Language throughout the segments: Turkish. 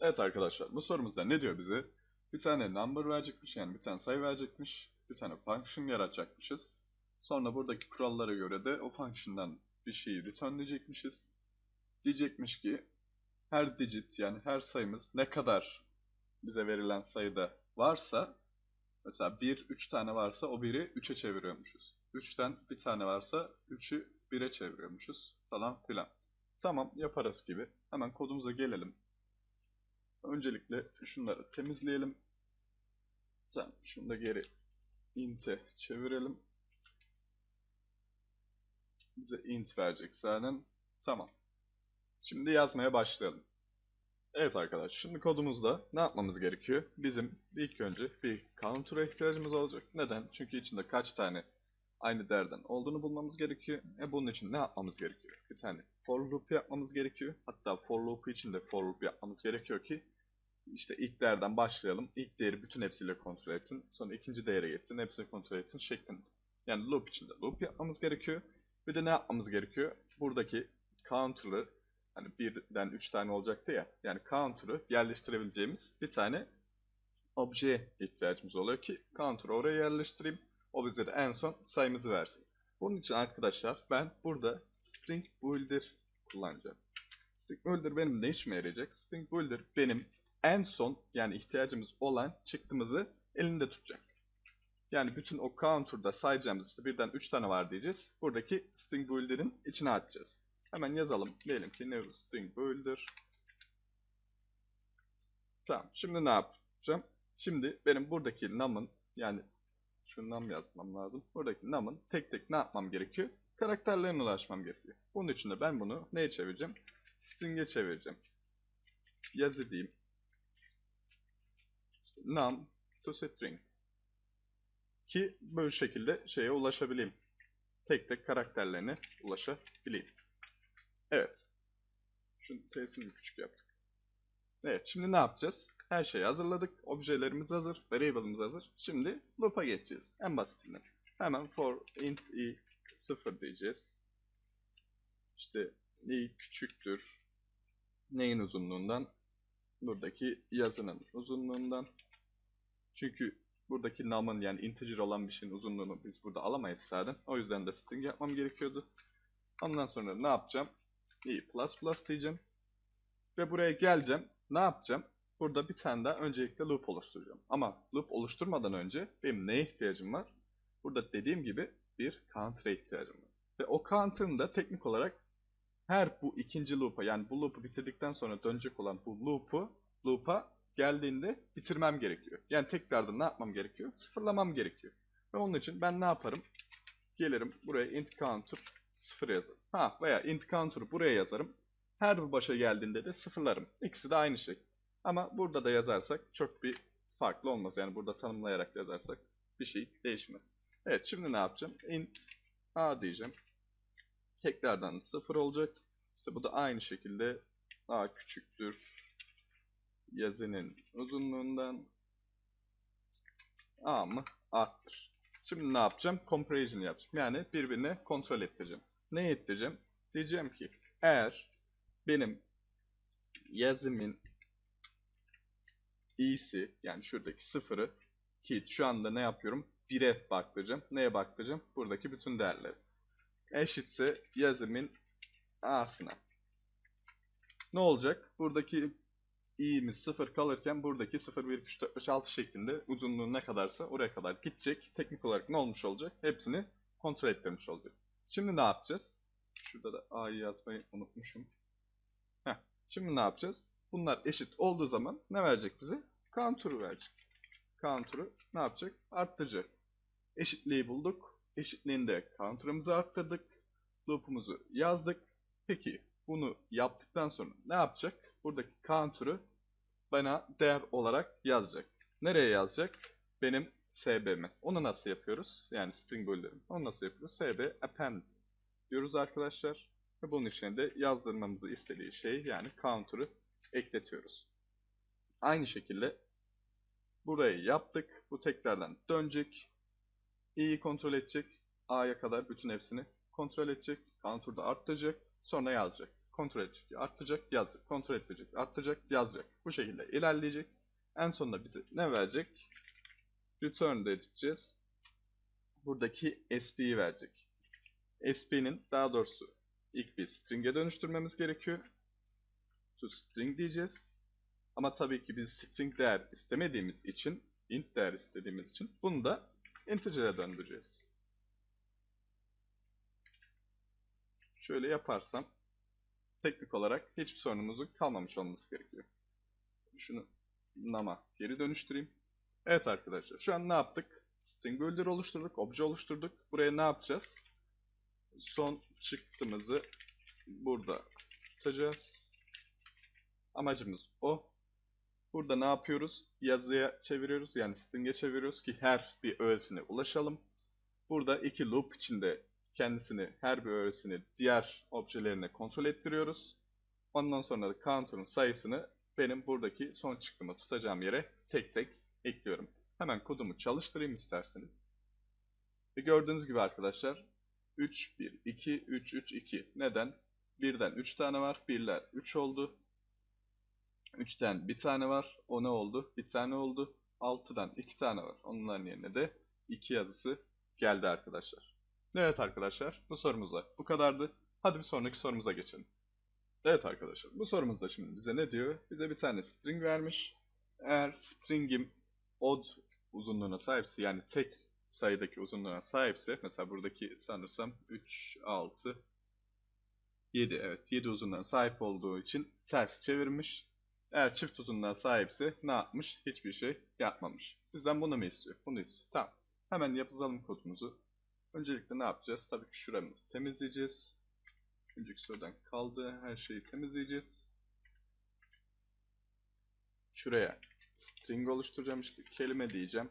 Evet arkadaşlar bu sorumuzda ne diyor bize? Bir tane number verecekmiş yani bir tane sayı verecekmiş. Bir tane function yaratacakmışız. Sonra buradaki kurallara göre de o function'dan bir şeyi returnleyecekmişiz. Diyecekmiş ki her digit yani her sayımız ne kadar bize verilen sayıda varsa mesela 1 3 tane varsa o 1'i 3'e çeviriyormuşuz. 3'ten bir tane varsa 3'ü 1'e çeviriyormuşuz falan filan. Tamam yaparız gibi. Hemen kodumuza gelelim. Öncelikle şunları temizleyelim. Tamam, şunu da geri int'e çevirelim. Bize int verecek zaten. Tamam. Şimdi yazmaya başlayalım. Evet arkadaşlar, şimdi kodumuzda ne yapmamız gerekiyor? Bizim ilk önce bir counter'a ihtiyacımız olacak. Neden? Çünkü içinde kaç tane aynı değerden olduğunu bulmamız gerekiyor. E bunun için ne yapmamız gerekiyor? Bir tane for loop yapmamız gerekiyor. Hatta for loop için de for loop yapmamız gerekiyor ki işte ilk değerden başlayalım. İlk değeri bütün hepsiyle kontrol etsin. Sonra ikinci değere geçsin. Hepsini kontrol etsin şeklinde. Yani loop içinde loop yapmamız gerekiyor. Bir de ne yapmamız gerekiyor? Buradaki counter'ı hani birden üç tane olacaktı ya. Yani counter'ı yerleştirebileceğimiz bir tane objeye ihtiyacımız oluyor ki counter'ı oraya yerleştireyim. O bize de en son sayımızı versin. Bunun için arkadaşlar ben burada string builder kullanacağım. String builder benim ne işime yarayacak? String builder benim en son yani ihtiyacımız olan çıktımızı elinde tutacak. Yani bütün o counter'da sayacağımız işte birden 3 tane var diyeceğiz. Buradaki string builder'in içine atacağız. Hemen yazalım. Diyelim ki new string builder. Tamam. Şimdi ne yapacağım? Şimdi benim buradaki num'ın yani şu num yazmam lazım. Buradaki num'ın tek tek ne yapmam gerekiyor? Karakterlerine ulaşmam gerekiyor. Bunun için de ben bunu neye çevireceğim? String'e çevireceğim. Yazı diyeyim. İşte num to string. Ki böyle şekilde şeye ulaşabileyim. Tek tek karakterlerine ulaşabileyim. Evet. Şunu T'sini küçük yaptık. Evet şimdi ne yapacağız? Her şeyi hazırladık. Objelerimiz hazır. Variable'ımız hazır. Şimdi loop'a geçeceğiz. En basitinden. Hemen for int i 0 diyeceğiz. İşte i küçüktür. Neyin uzunluğundan? Buradaki yazının uzunluğundan. Çünkü buradaki num'ın yani integer olan bir şeyin uzunluğunu biz burada alamayız zaten. O yüzden de string yapmam gerekiyordu. Ondan sonra ne yapacağım? i diyeceğim. Ve buraya geleceğim. Ne yapacağım? Burada bir tane daha öncelikle loop oluşturacağım. Ama loop oluşturmadan önce benim neye ihtiyacım var? Burada dediğim gibi bir counter'e ihtiyacım var. Ve o counter'ın da teknik olarak her bu ikinci loop'a yani bu loop'u bitirdikten sonra dönecek olan bu loop'u loop'a geldiğinde bitirmem gerekiyor. Yani tekrardan ne yapmam gerekiyor? Sıfırlamam gerekiyor. Ve onun için ben ne yaparım? Gelirim buraya int counter 0 yazarım. Ha veya int counter'ı buraya yazarım. Her bir başa geldiğinde de sıfırlarım. İkisi de aynı şey. Ama burada da yazarsak çok bir farklı olmaz. Yani burada tanımlayarak yazarsak bir şey değişmez. Evet şimdi ne yapacağım? int a diyeceğim. Tekrardan 0 olacak. İşte bu da aynı şekilde a küçüktür yazının uzunluğundan a mı arttır. Şimdi ne yapacağım? Comparison yapacağım. Yani birbirine kontrol ettireceğim. Ne ettireceğim? Diyeceğim ki eğer benim yazımın iyisi yani şuradaki sıfırı ki şu anda ne yapıyorum? 1'e baktıracağım. Neye baktıracağım? Buradaki bütün değerleri. Eşitse yazımın a'sına. Ne olacak? Buradaki i'miz 0 kalırken buradaki 0, 1, 2, 3, 4, 5, 6 şeklinde uzunluğu ne kadarsa oraya kadar gidecek. Teknik olarak ne olmuş olacak? Hepsini kontrol ettirmiş olacak. Şimdi ne yapacağız? Şurada da a'yı yazmayı unutmuşum. Heh. Şimdi ne yapacağız? Bunlar eşit olduğu zaman ne verecek bize? Counter'ı verecek. Counter'ı ne yapacak? Arttıracak. Eşitliği bulduk. Eşitliğinde counter'ımızı arttırdık. Loop'umuzu yazdık. Peki bunu yaptıktan sonra ne yapacak? Buradaki counter'ı bana değer olarak yazacak. Nereye yazacak? Benim SB'me. Onu nasıl yapıyoruz? Yani string bölüyorum. Onu nasıl yapıyoruz? SB append diyoruz arkadaşlar. Ve bunun içine de yazdırmamızı istediği şey yani counter'ı ekletiyoruz. Aynı şekilde burayı yaptık. Bu tekrardan dönecek. i'yi kontrol edecek. a'ya kadar bütün hepsini kontrol edecek. Counter'da arttıracak. Sonra yazacak. kontrol edecek, artacak, yazacak, kontrol edecek, artacak, yazacak. Bu şekilde ilerleyecek. En sonunda bize ne verecek? Return edeceğiz. Buradaki SP'yi verecek. SP'nin daha doğrusu ilk bir string'e dönüştürmemiz gerekiyor. To string diyeceğiz. Ama tabii ki biz string değer istemediğimiz için, int değer istediğimiz için bunu da integer'e döndüreceğiz. Şöyle yaparsam teknik olarak hiçbir sorunumuzun kalmamış olması gerekiyor. Şunu nama geri dönüştüreyim. Evet arkadaşlar şu an ne yaptık? String builder oluşturduk, obje oluşturduk. Buraya ne yapacağız? Son çıktığımızı burada tutacağız. Amacımız o. Burada ne yapıyoruz? Yazıya çeviriyoruz yani string'e çeviriyoruz ki her bir öğesine ulaşalım. Burada iki loop içinde kendisini her bir öğesini diğer objelerine kontrol ettiriyoruz. Ondan sonra da counter'ın sayısını benim buradaki son çıktımı tutacağım yere tek tek ekliyorum. Hemen kodumu çalıştırayım isterseniz. Ve gördüğünüz gibi arkadaşlar 3, 1, 2, 3, 3, 2. Neden? Birden 3 tane var. Birler 3 oldu. 3'ten bir tane var. O ne oldu? Bir tane oldu. 6'dan 2 tane var. Onların yerine de 2 yazısı geldi arkadaşlar. Evet arkadaşlar bu sorumuz var. Bu kadardı. Hadi bir sonraki sorumuza geçelim. Evet arkadaşlar bu sorumuzda şimdi bize ne diyor? Bize bir tane string vermiş. Eğer string'im odd uzunluğuna sahipse yani tek sayıdaki uzunluğuna sahipse mesela buradaki sanırsam 3, 6, 7 evet 7 uzunluğuna sahip olduğu için ters çevirmiş. Eğer çift uzunluğa sahipse ne yapmış? Hiçbir şey yapmamış. Bizden bunu mu istiyor? Bunu istiyor. Tamam. Hemen yapalım kodumuzu. Öncelikle ne yapacağız? Tabii ki şuramızı temizleyeceğiz. Önceki sorudan kaldı. Her şeyi temizleyeceğiz. Şuraya string oluşturacağım işte. Kelime diyeceğim.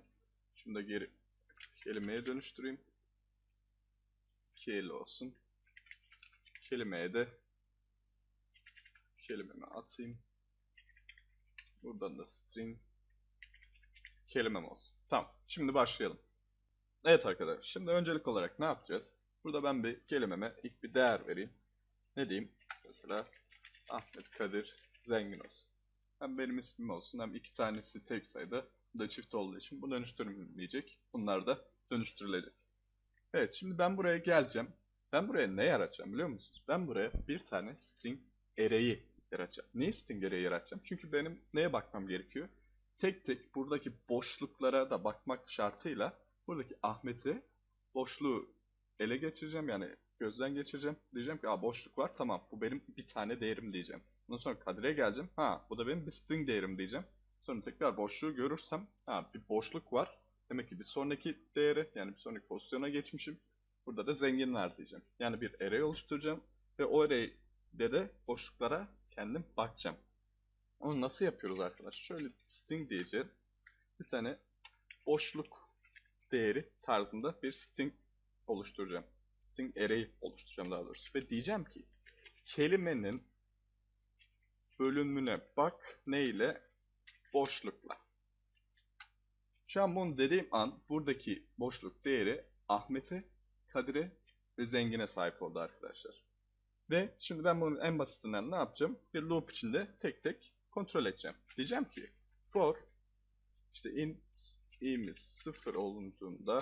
Şunu da geri kelimeye dönüştüreyim. Kelime olsun. Kelimeye de kelimemi atayım. Buradan da string kelimem olsun. Tamam. Şimdi başlayalım. Evet arkadaşlar. Şimdi öncelik olarak ne yapacağız? Burada ben bir kelimeme ilk bir değer vereyim. Ne diyeyim? Mesela Ahmet Kadir Zengin olsun. Hem benim ismim olsun hem iki tanesi tek sayıda. Bu da çift olduğu için bu dönüştürülmeyecek. Bunlar da dönüştürülecek. Evet şimdi ben buraya geleceğim. Ben buraya ne yaratacağım biliyor musunuz? Ben buraya bir tane string array'i yaratacağım. Niye string array yaratacağım? Çünkü benim neye bakmam gerekiyor? Tek tek buradaki boşluklara da bakmak şartıyla buradaki Ahmet'i boşluğu ele geçireceğim yani gözden geçireceğim. Diyeceğim ki Aa, boşluk var tamam bu benim bir tane değerim diyeceğim. Ondan sonra Kadir'e geleceğim. Ha bu da benim bir string değerim diyeceğim. Sonra tekrar boşluğu görürsem ha bir boşluk var. Demek ki bir sonraki değeri yani bir sonraki pozisyona geçmişim. Burada da zenginler diyeceğim. Yani bir array oluşturacağım ve o array'de de boşluklara kendim bakacağım. Onu nasıl yapıyoruz arkadaşlar? Şöyle string diyeceğim. Bir tane boşluk değeri tarzında bir string oluşturacağım. String array oluşturacağım daha doğrusu. Ve diyeceğim ki kelimenin bölümüne bak ne ile? Boşlukla. Şu an bunu dediğim an buradaki boşluk değeri Ahmet'e, Kadir'e ve Zengin'e sahip oldu arkadaşlar. Ve şimdi ben bunun en basitinden ne yapacağım? Bir loop içinde tek tek kontrol edeceğim. Diyeceğim ki for işte int i'miz 0 olduğunda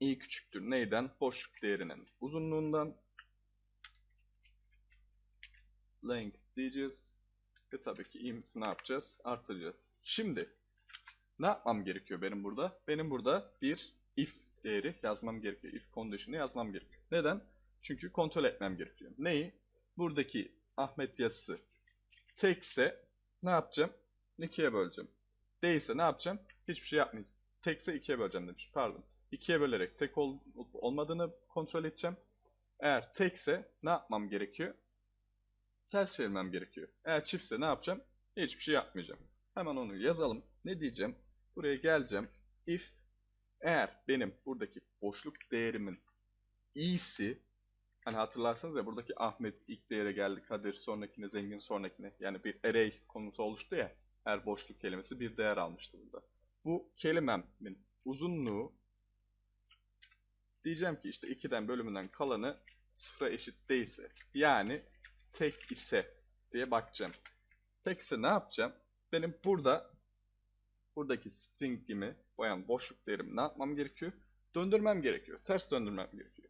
i küçüktür neyden? Boşluk değerinin uzunluğundan length diyeceğiz. Ve tabii ki i'mizi ne yapacağız? Arttıracağız. Şimdi ne yapmam gerekiyor benim burada? Benim burada bir if değeri yazmam gerekiyor. If condition'ı yazmam gerekiyor. Neden? Çünkü kontrol etmem gerekiyor. Neyi? Buradaki Ahmet yazısı tekse ne yapacağım? 2'ye böleceğim. Değilse ne yapacağım? Hiçbir şey yapmayacağım. Tekse 2'ye böleceğim demiş. Pardon. 2'ye bölerek tek ol olmadığını kontrol edeceğim. Eğer tekse ne yapmam gerekiyor? Ters çevirmem gerekiyor. Eğer çiftse ne yapacağım? Hiçbir şey yapmayacağım. Hemen onu yazalım. Ne diyeceğim? Buraya geleceğim. If eğer benim buradaki boşluk değerimin i'si hani hatırlarsanız ya buradaki Ahmet ilk değere geldi, Kadir sonrakine, Zengin sonrakine. Yani bir array komutu oluştu ya. Her boşluk kelimesi bir değer almıştı burada. Bu kelimemin uzunluğu diyeceğim ki işte 2'den bölümünden kalanı sıfıra eşit değilse yani tek ise diye bakacağım. Tekse ne yapacağım? Benim burada buradaki string'imi yani boşluk değerimi ne yapmam gerekiyor? Döndürmem gerekiyor. Ters döndürmem gerekiyor.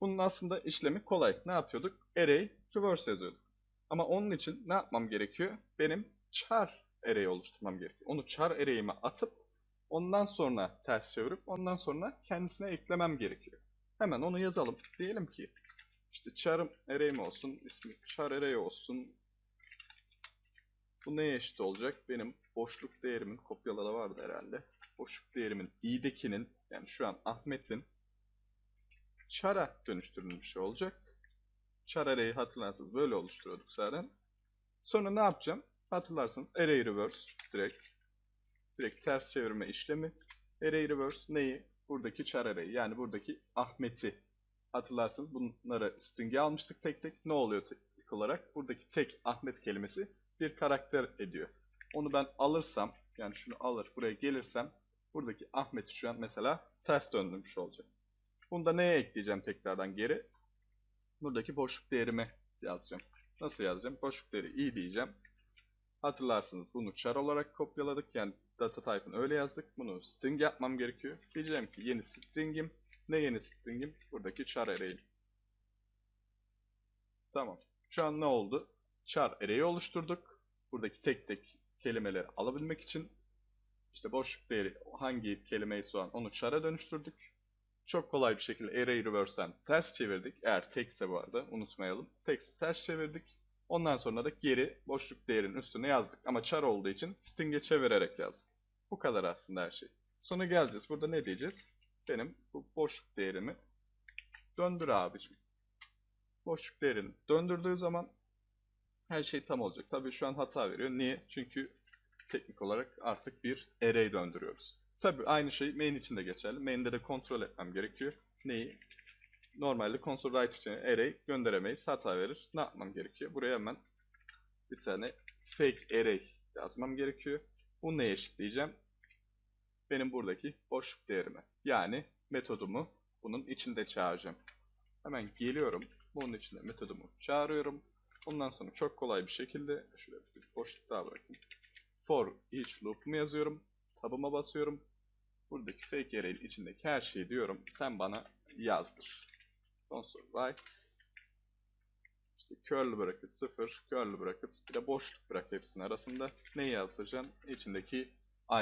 Bunun aslında işlemi kolay. Ne yapıyorduk? Array reverse yazıyorduk. Ama onun için ne yapmam gerekiyor? Benim char array oluşturmam gerekiyor. Onu char array'ime atıp ondan sonra ters çevirip ondan sonra kendisine eklemem gerekiyor. Hemen onu yazalım. Diyelim ki işte char'ım array'im olsun, ismi char array olsun. Bu neye eşit olacak? Benim boşluk değerimin kopyalada vardı herhalde. Boşluk değerimin i'dekinin yani şu an Ahmet'in char'a dönüştürülmüş olacak. Char array'i hatırlarsanız böyle oluşturuyorduk zaten. Sonra ne yapacağım? Hatırlarsanız array reverse direkt direkt ters çevirme işlemi. Array reverse neyi? Buradaki char array yani buradaki Ahmet'i hatırlarsanız bunları string'e almıştık tek tek. Ne oluyor tek olarak? Buradaki tek Ahmet kelimesi bir karakter ediyor. Onu ben alırsam yani şunu alır buraya gelirsem buradaki Ahmet'i şu an mesela ters döndürmüş olacak. Bunu da neye ekleyeceğim tekrardan geri? Buradaki boşluk değerimi yazacağım. Nasıl yazacağım? Boşluk değeri i diyeceğim. Hatırlarsınız bunu char olarak kopyaladık. Yani data type'ını öyle yazdık. Bunu string yapmam gerekiyor. Diyeceğim ki yeni string'im. Ne yeni string'im? Buradaki char array'im. Tamam. Şu an ne oldu? Char array'i oluşturduk. Buradaki tek tek kelimeleri alabilmek için işte boşluk değeri hangi kelimeyi soğan onu char'a dönüştürdük. Çok kolay bir şekilde array reverse'den ters çevirdik. Eğer tekse bu arada unutmayalım. Tekse ters çevirdik. Ondan sonra da geri boşluk değerinin üstüne yazdık. Ama char olduğu için string'e çevirerek yazdık. Bu kadar aslında her şey. Sonra geleceğiz. Burada ne diyeceğiz? Benim bu boşluk değerimi döndür abicim. Boşluk değerini döndürdüğü zaman her şey tam olacak. Tabii şu an hata veriyor. Niye? Çünkü teknik olarak artık bir array döndürüyoruz. Tabii aynı şey main için de geçerli. Main'de de kontrol etmem gerekiyor. Neyi? Normalde console write için array gönderemeyiz. Hata verir. Ne yapmam gerekiyor? Buraya hemen bir tane fake array yazmam gerekiyor. Bunu neye eşitleyeceğim? Benim buradaki boşluk değerime. Yani metodumu bunun içinde çağıracağım. Hemen geliyorum. Bunun içinde metodumu çağırıyorum. Ondan sonra çok kolay bir şekilde şuraya bir boşluk daha bırakayım. For each loop'umu yazıyorum. Tabıma basıyorum. Buradaki fake array'in içindeki her şeyi diyorum. Sen bana yazdır. Console write. İşte curly bracket 0, curly bracket bir de boşluk bırak hepsinin arasında. Neyi yazdıracaksın? İçindeki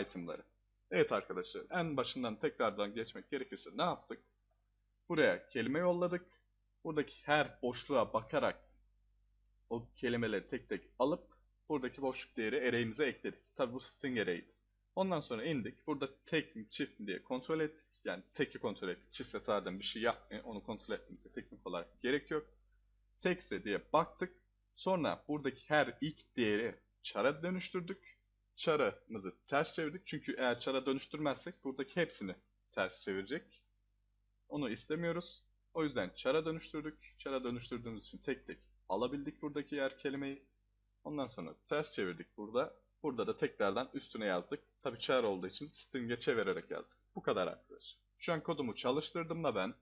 itemları. Evet arkadaşlar en başından tekrardan geçmek gerekirse ne yaptık? Buraya kelime yolladık. Buradaki her boşluğa bakarak o kelimeleri tek tek alıp buradaki boşluk değeri array'imize ekledik. Tabi bu string array'di. Ondan sonra indik. Burada tek mi çift mi diye kontrol ettik. Yani teki kontrol ettik. Çiftse zaten bir şey yapmıyor. Onu kontrol etmemize teknik olarak gerek yok. Tekse diye baktık. Sonra buradaki her ilk değeri çara dönüştürdük. Çarımızı ters çevirdik. Çünkü eğer çara dönüştürmezsek buradaki hepsini ters çevirecek. Onu istemiyoruz. O yüzden çara dönüştürdük. Çara dönüştürdüğümüz için tek tek alabildik buradaki her kelimeyi. Ondan sonra ters çevirdik burada. Burada da tekrardan üstüne yazdık. Tabi char olduğu için string'e çevirerek yazdık. Bu kadar arkadaşlar. Şu an kodumu çalıştırdığımda ben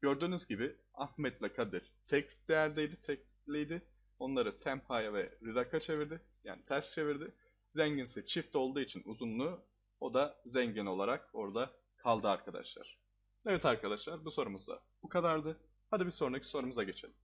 gördüğünüz gibi Ahmet ile Kadir text değerdeydi, tekliydi. Onları temp high ve redact'a çevirdi. Yani ters çevirdi. Zengin ise çift olduğu için uzunluğu o da zengin olarak orada kaldı arkadaşlar. Evet arkadaşlar bu sorumuz da bu kadardı. Hadi bir sonraki sorumuza geçelim.